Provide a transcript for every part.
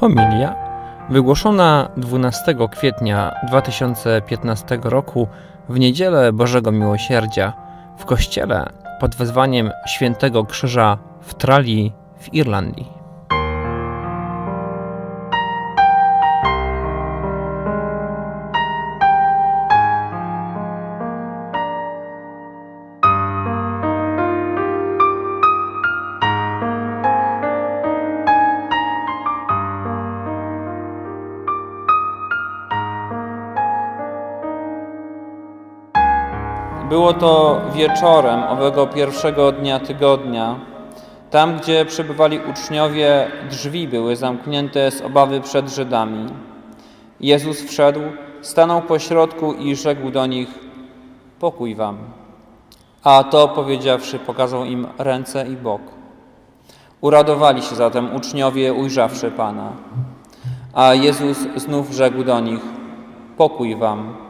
Homilia wygłoszona 12 kwietnia 2015 roku w niedzielę Bożego Miłosierdzia w kościele pod wezwaniem Świętego Krzyża w Trali w Irlandii. Było to wieczorem owego pierwszego dnia tygodnia. Tam, gdzie przebywali uczniowie, drzwi były zamknięte z obawy przed Żydami. Jezus wszedł, stanął pośrodku i rzekł do nich: Pokój wam. A to powiedziawszy, pokazał im ręce i bok. Uradowali się zatem uczniowie, ujrzawszy Pana. A Jezus znów rzekł do nich: Pokój wam.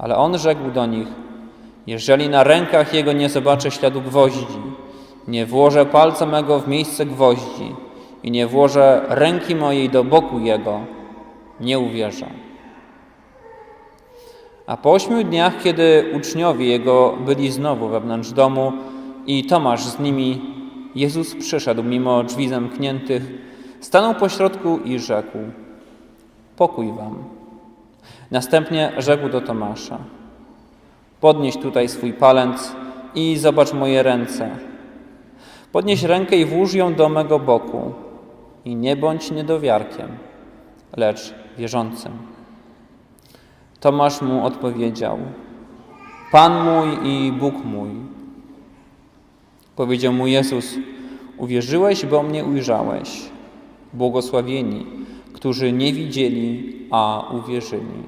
Ale on rzekł do nich: Jeżeli na rękach jego nie zobaczę śladu gwoździ, nie włożę palca mego w miejsce gwoździ i nie włożę ręki mojej do boku jego, nie uwierzę. A po ośmiu dniach, kiedy uczniowie jego byli znowu wewnątrz domu i Tomasz z nimi, Jezus przyszedł mimo drzwi zamkniętych, stanął pośrodku i rzekł: Pokój wam. Następnie rzekł do Tomasza: Podnieś tutaj swój palec i zobacz moje ręce. Podnieś rękę i włóż ją do mego boku. I nie bądź niedowiarkiem, lecz wierzącym. Tomasz mu odpowiedział: Pan mój i Bóg mój. Powiedział mu Jezus: Uwierzyłeś, bo mnie ujrzałeś. Błogosławieni, którzy nie widzieli, a uwierzyli.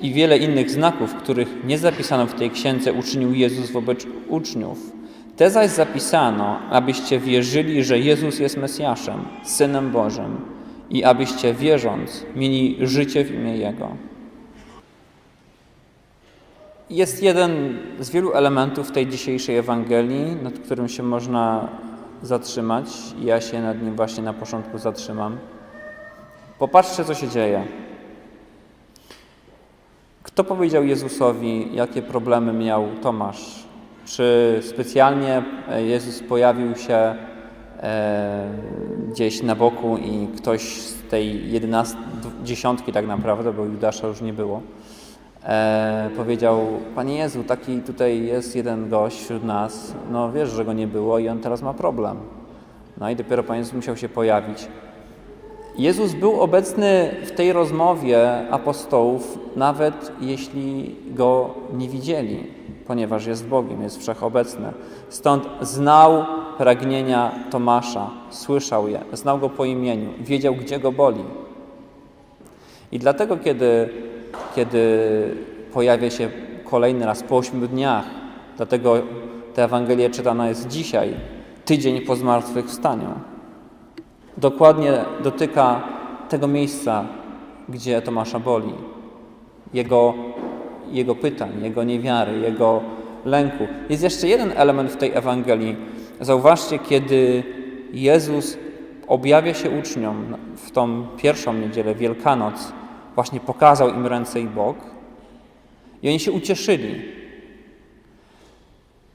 I wiele innych znaków, których nie zapisano w tej księdze, uczynił Jezus wobec uczniów. Te zaś zapisano, abyście wierzyli, że Jezus jest Mesjaszem, Synem Bożym i abyście wierząc mieli życie w imię Jego. Jest jeden z wielu elementów tej dzisiejszej Ewangelii, nad którym się można zatrzymać. Ja się nad nim właśnie na początku zatrzymam. Popatrzcie, co się dzieje. Kto powiedział Jezusowi, jakie problemy miał Tomasz? Czy specjalnie Jezus pojawił się e, gdzieś na boku i ktoś z tej jedenast, dziesiątki tak naprawdę, bo Judasza już nie było, e, powiedział, Panie Jezu, taki tutaj jest jeden gość wśród nas, no wiesz, że go nie było i on teraz ma problem. No i dopiero Pan Jezus musiał się pojawić. Jezus był obecny w tej rozmowie apostołów, nawet jeśli go nie widzieli, ponieważ jest Bogiem, jest wszechobecny. Stąd znał pragnienia Tomasza, słyszał je, znał go po imieniu, wiedział, gdzie go boli. I dlatego, kiedy, kiedy pojawia się kolejny raz po ośmiu dniach, dlatego ta Ewangelia czytana jest dzisiaj, tydzień po zmartwychwstaniu dokładnie dotyka tego miejsca, gdzie Tomasza boli. Jego, jego pytań, jego niewiary, jego lęku. Jest jeszcze jeden element w tej Ewangelii. Zauważcie, kiedy Jezus objawia się uczniom w tą pierwszą niedzielę, Wielkanoc, właśnie pokazał im ręce i bok i oni się ucieszyli.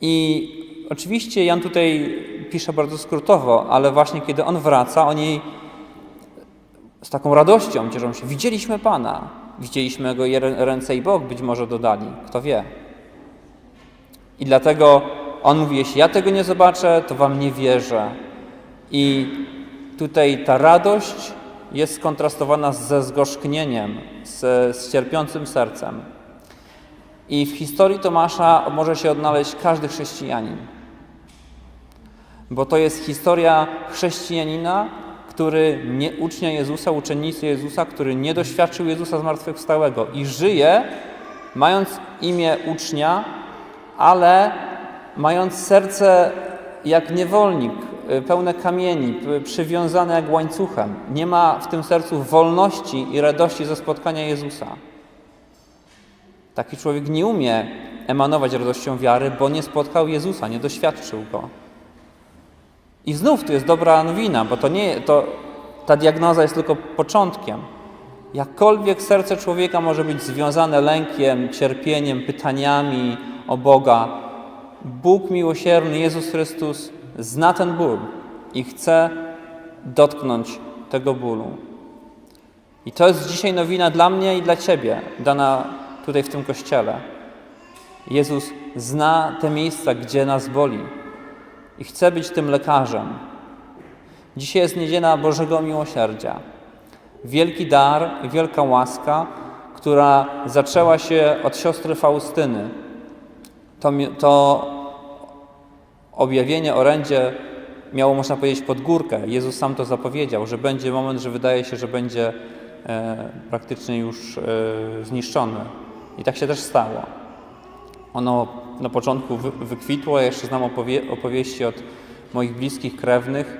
I oczywiście Jan tutaj pisze bardzo skrótowo, ale właśnie kiedy on wraca, oni z taką radością cieszą się. Widzieliśmy Pana, widzieliśmy Jego ręce i bok, być może dodali, kto wie. I dlatego on mówi, jeśli ja tego nie zobaczę, to wam nie wierzę. I tutaj ta radość jest skontrastowana ze zgorzknieniem, z, z cierpiącym sercem. I w historii Tomasza może się odnaleźć każdy chrześcijanin bo to jest historia chrześcijanina, który nie ucznia Jezusa, uczennicy Jezusa, który nie doświadczył Jezusa zmartwychwstałego i żyje, mając imię ucznia, ale mając serce jak niewolnik, y, pełne kamieni, przywiązane jak łańcuchem. Nie ma w tym sercu wolności i radości ze spotkania Jezusa. Taki człowiek nie umie emanować radością wiary, bo nie spotkał Jezusa, nie doświadczył Go. I znów tu jest dobra nowina, bo to nie, to, ta diagnoza jest tylko początkiem. Jakkolwiek serce człowieka może być związane lękiem, cierpieniem, pytaniami o Boga, Bóg miłosierny, Jezus Chrystus, zna ten ból i chce dotknąć tego bólu. I to jest dzisiaj nowina dla mnie i dla Ciebie, dana tutaj w tym kościele. Jezus zna te miejsca, gdzie nas boli i chce być tym lekarzem. Dzisiaj jest niedziela Bożego Miłosierdzia. Wielki dar i wielka łaska, która zaczęła się od siostry Faustyny. To, to objawienie orędzie miało, można powiedzieć, pod górkę. Jezus sam to zapowiedział, że będzie moment, że wydaje się, że będzie e, praktycznie już e, zniszczony. I tak się też stało. Ono na początku wy, wykwitło, ja jeszcze znam opowie, opowieści od moich bliskich krewnych,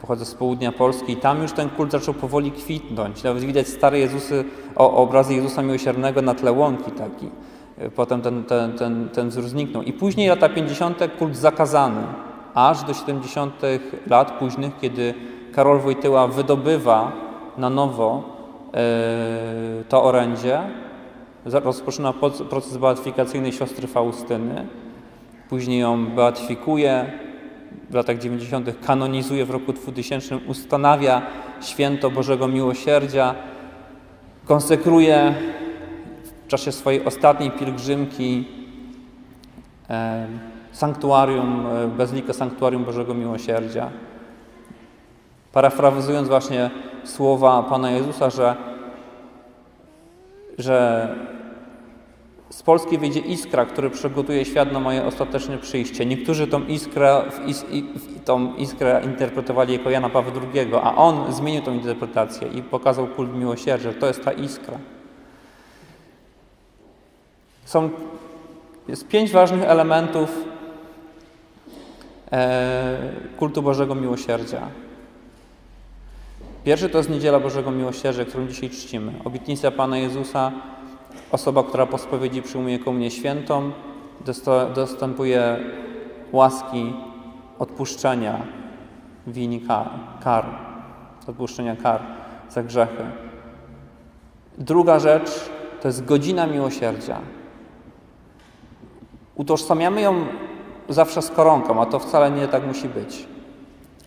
pochodzę z południa Polski i tam już ten kult zaczął powoli kwitnąć. Nawet widać stare Jezusy, o, obrazy Jezusa Miłosiernego na tle łąki taki. Potem ten, ten, ten, ten wzór zniknął. I później lata 50. kult zakazany, aż do 70. lat późnych, kiedy Karol Wojtyła wydobywa na nowo e, to orędzie, rozpoczyna poc- proces beatyfikacyjny siostry Faustyny, później ją beatyfikuje, w latach 90. kanonizuje w roku 2000, ustanawia święto Bożego Miłosierdzia, konsekruje w czasie swojej ostatniej pielgrzymki sanktuarium, e, Bazylikę Sanktuarium Bożego Miłosierdzia. Parafrazując właśnie słowa Pana Jezusa, że, że z Polski wyjdzie iskra, który przygotuje świat na moje ostateczne przyjście. Niektórzy tą iskrę, tą iskrę interpretowali jako Jana Pawła II, a on zmienił tą interpretację i pokazał kult miłosierdzia, to jest ta iskra. Są, jest pięć ważnych elementów e, kultu Bożego Miłosierdzia. Pierwszy to jest Niedziela Bożego Miłosierdzia, którą dzisiaj czcimy. Obietnica Pana Jezusa, osoba, która po spowiedzi przyjmuje komunię świętą, dostępuje łaski odpuszczenia win kar, kar, odpuszczenia kar za grzechy. Druga rzecz to jest godzina miłosierdzia. Utożsamiamy ją zawsze z koronką, a to wcale nie tak musi być.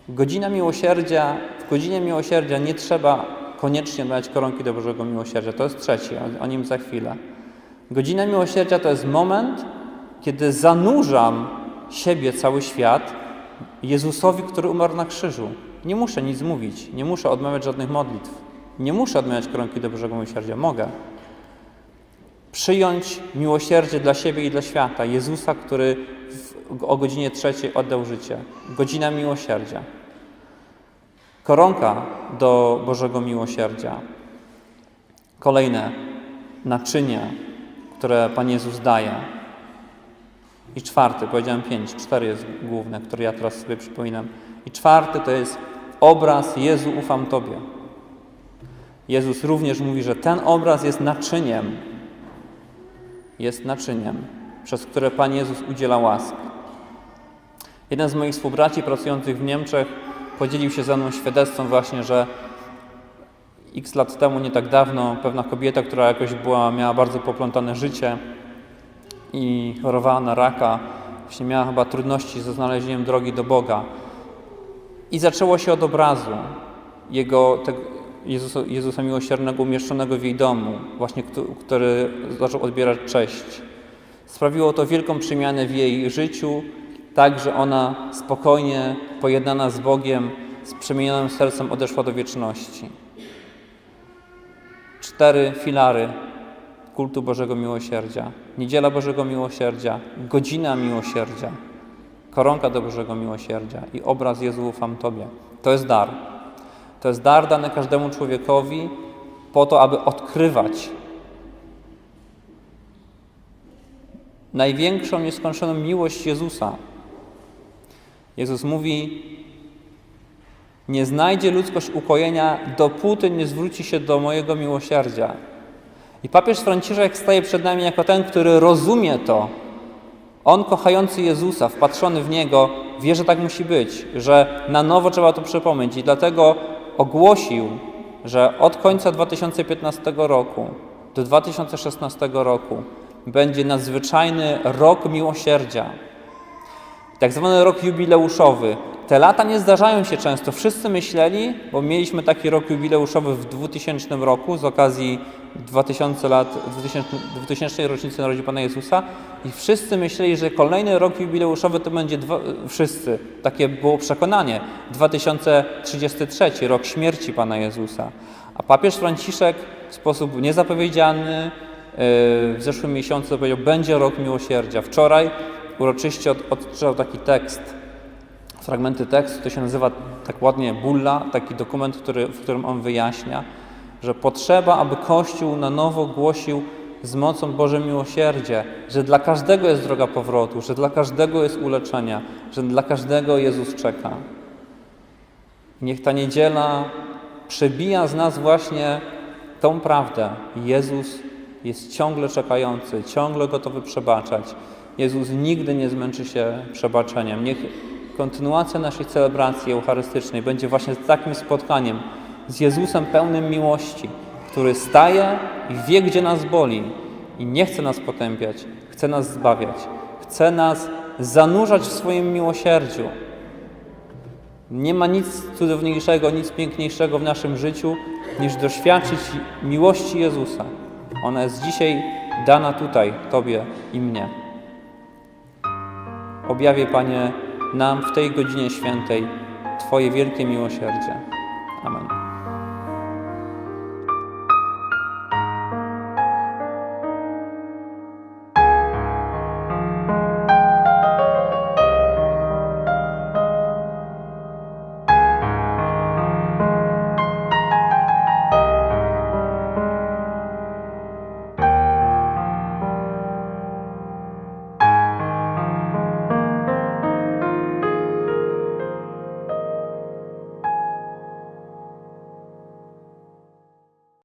Godzina miłosierdzia, godzinie miłosierdzia nie trzeba koniecznie dać koronki do Bożego Miłosierdzia. To jest trzeci, o nim za chwilę. Godzina miłosierdzia to jest moment, kiedy zanurzam siebie, cały świat, Jezusowi, który umarł na krzyżu. Nie muszę nic mówić, nie muszę odmawiać żadnych modlitw, nie muszę odmawiać koronki do Bożego Miłosierdzia. Mogę przyjąć miłosierdzie dla siebie i dla świata. Jezusa, który w, o godzinie trzeciej oddał życie. Godzina miłosierdzia. Koronka do Bożego miłosierdzia. Kolejne naczynie, które Pan Jezus daje. I czwarty, powiedziałem pięć, cztery jest główne, które ja teraz sobie przypominam. I czwarty to jest obraz Jezu, ufam Tobie. Jezus również mówi, że ten obraz jest naczyniem, jest naczyniem, przez które Pan Jezus udziela łask. Jeden z moich współbraci pracujących w Niemczech podzielił się ze mną świadectwem właśnie, że x lat temu, nie tak dawno, pewna kobieta, która jakoś była, miała bardzo poplątane życie i chorowała na raka, właśnie miała chyba trudności ze znalezieniem drogi do Boga. I zaczęło się od obrazu Jego, Jezusa, Jezusa Miłosiernego umieszczonego w jej domu, właśnie któ- który zaczął odbierać cześć. Sprawiło to wielką przemianę w jej życiu, tak, że ona spokojnie, pojednana z Bogiem, z przemienionym sercem odeszła do wieczności. Cztery filary kultu Bożego Miłosierdzia. Niedziela Bożego Miłosierdzia, godzina miłosierdzia, koronka do Bożego Miłosierdzia i obraz Jezu ufam Tobie. To jest dar. To jest dar dany każdemu człowiekowi po to, aby odkrywać największą, nieskończoną miłość Jezusa. Jezus mówi: Nie znajdzie ludzkość ukojenia, dopóty nie zwróci się do mojego miłosierdzia. I papież Franciszek staje przed nami jako ten, który rozumie to. On, kochający Jezusa, wpatrzony w Niego, wie, że tak musi być, że na nowo trzeba to przypomnieć i dlatego ogłosił, że od końca 2015 roku do 2016 roku będzie nadzwyczajny rok miłosierdzia, tak zwany rok jubileuszowy. Te lata nie zdarzają się często. Wszyscy myśleli, bo mieliśmy taki rok jubileuszowy w 2000 roku z okazji 2000 lat, 2000, 2000 rocznicy narodzin Pana Jezusa i wszyscy myśleli, że kolejny rok jubileuszowy to będzie, dwa, wszyscy, takie było przekonanie, 2033, rok śmierci Pana Jezusa. A papież Franciszek w sposób niezapowiedziany yy, w zeszłym miesiącu powiedział, będzie rok miłosierdzia. Wczoraj uroczyście od, odczytał taki tekst, fragmenty tekstu, to się nazywa tak ładnie bulla, taki dokument, który, w którym on wyjaśnia, że potrzeba, aby Kościół na nowo głosił z mocą Boże miłosierdzie, że dla każdego jest droga powrotu, że dla każdego jest uleczenia, że dla każdego Jezus czeka. Niech ta niedziela przebija z nas właśnie tą prawdę. Jezus jest ciągle czekający, ciągle gotowy przebaczać. Jezus nigdy nie zmęczy się przebaczeniem. Niech kontynuacja naszej celebracji eucharystycznej będzie właśnie takim spotkaniem z Jezusem pełnym miłości, który staje i wie, gdzie nas boli i nie chce nas potępiać, chce nas zbawiać, chce nas zanurzać w swoim miłosierdziu. Nie ma nic cudowniejszego, nic piękniejszego w naszym życiu, niż doświadczyć miłości Jezusa. Ona jest dzisiaj dana tutaj, Tobie i mnie. Objawię, Panie, nam w tej godzinie świętej Twoje wielkie miłosierdzie. Amen.